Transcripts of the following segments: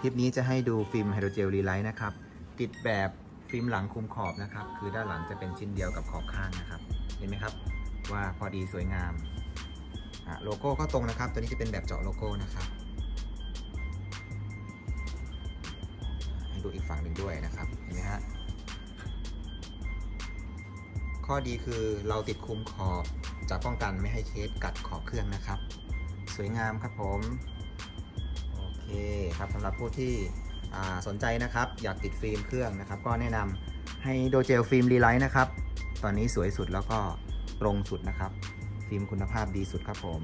คลิปนี้จะให้ดูฟิล์มไฮโดรเจลรีไลท์นะครับ ติดแบบฟิล์มหลังคุมขอบนะครับ คือด้านหลังจะเป็นชิ้นเดียวกับขอบข้างนะครับ เห็นไหมครับ ว่าพอดีสวยงามโลโก้ก็ตรงนะครับ ตัวนี้จะเป็นแบบเจาะโลโก้นะครับ ให้ดูอีกฝั่งหนึ่งด้วยนะครับ เห็นไหมฮะ ข้อดีคือเราติดคุมขอบจะป้องกันไม่ให้เคสกัดขอบเครื่องนะครับ สวยงามครับผม เคครับสำหรับผู้ที่สนใจนะครับอยากติดฟิล์มเครื่องนะครับ ก็แนะนำให้โดเจลฟิล์มรีไลท์นะครับ ตอนนี้สวยสุดแล้วก็ตรงสุดนะครับ ฟิล์มคุณภาพดีสุดครับผม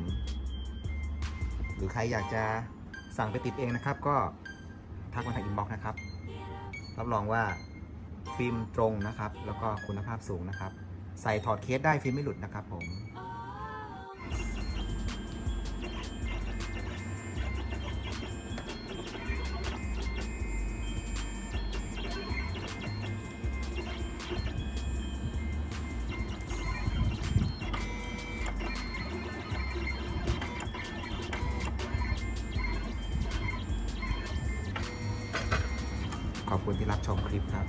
หรือใครอยากจะสั่งไปติดเองนะครับ ก็ทักมาทางอินบ็อกซ์นะครับ รับรองว่าฟิล์มตรงนะครับ แล้วก็คุณภาพสูงนะครับ ใส่ถอดเคสได้ฟิล์มไม่หลุดนะครับผม ขอบคุณที่รับชมคลิปครับ